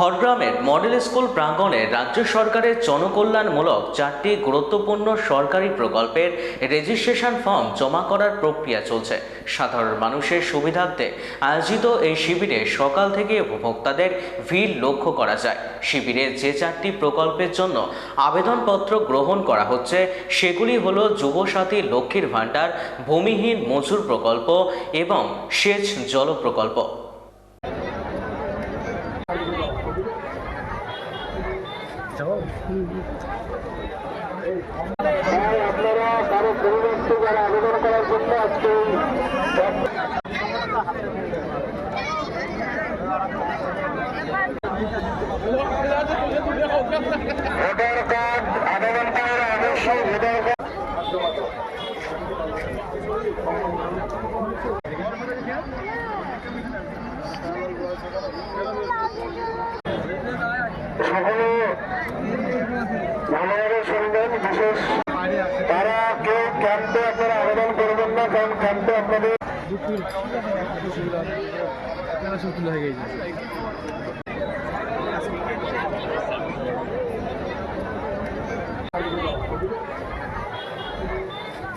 খড়গ্রামের model school প্রাঙ্গণে রাজ্য সরকারের জনকল্যাণমূলক চারটি গুরুত্বপূর্ণ সরকারি প্রকল্পের রেজিস্ট্রেশন ফর্ম জমা করার প্রক্রিয়া চলছে। সাধারণ মানুষের সুবিধার্থে আয়োজিত এই শিবিরে সকাল থেকে উপভোক্তাদের ভিড় লক্ষ্য করা যায়। শিবিরে যে চারটি প্রকল্পের জন্য আবেদনপত্র গ্রহণ করা হচ্ছে, সেগুলি হল যুবসাথী লক্ষ্মীর ভাণ্ডার, ভূমিহীন মজুর প্রকল্প এবং সেচ জল প্রকল্প। আপনারা কারও পরিবর্তে যারা আবেদন করার জন্য আজকে ভোটার কার্ড আবেদন করার অবশ্যই ভোটার কার্ড ভালোভাবে শুনবেন বিশেষ তারা কেউ ক্যাম্পে আপনারা আবেদন করবেন না কারণ ক্যাম্পে আপনাদের বি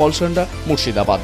Palsanda Murshidabad.